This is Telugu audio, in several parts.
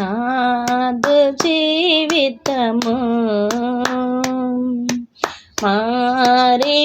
నాదు జీవితము మారి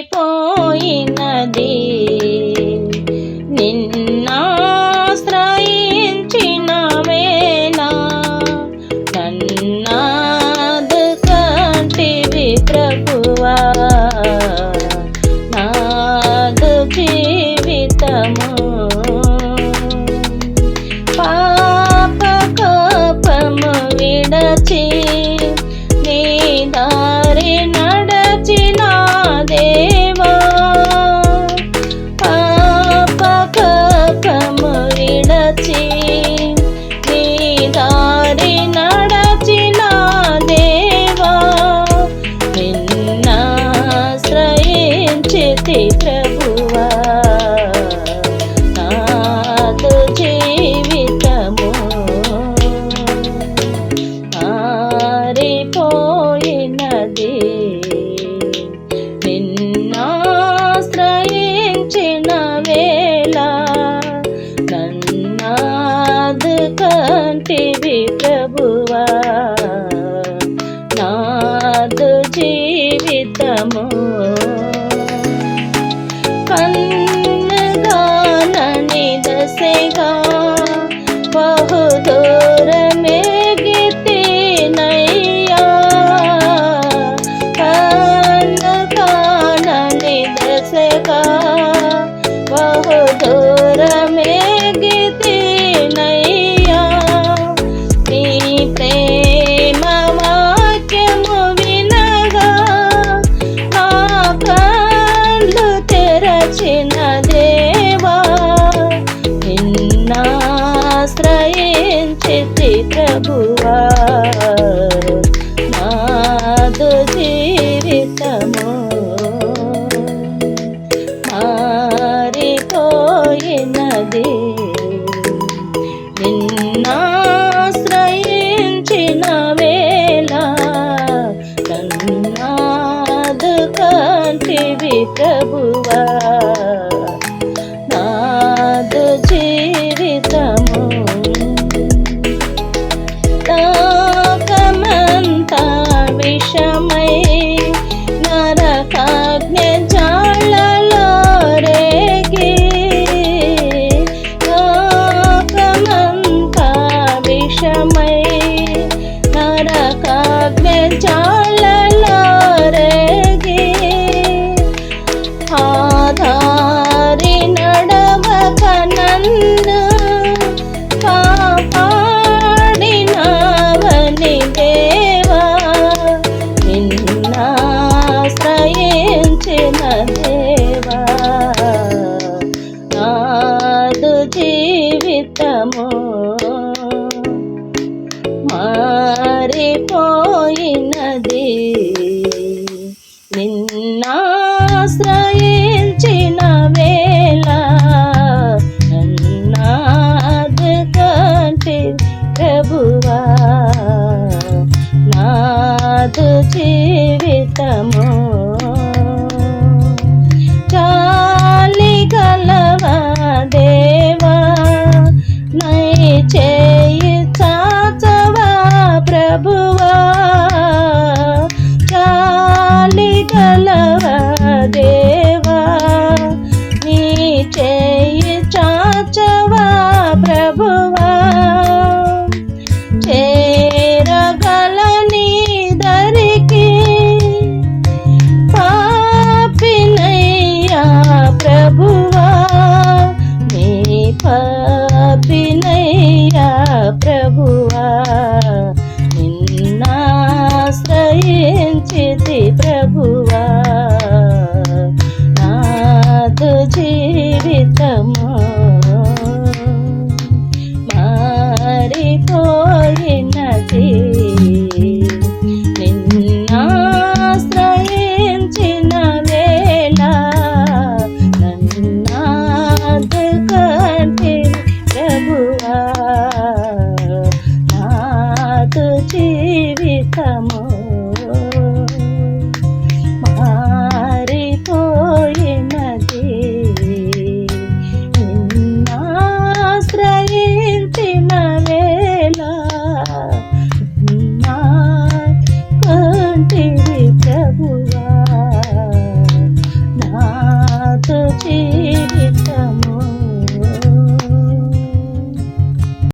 నాదు జీవితము. కన్నుగానని దశగా ఆశ్రయించి ప్రభువా. కాగ్నే చాళ్ళలో రేగి ఆధారి నడవక నన్ను కాపాడినవని దేవా నిన్నాశ్రయించిన దేవా. నాదు జీవితము మారిపోయినది tomorrow.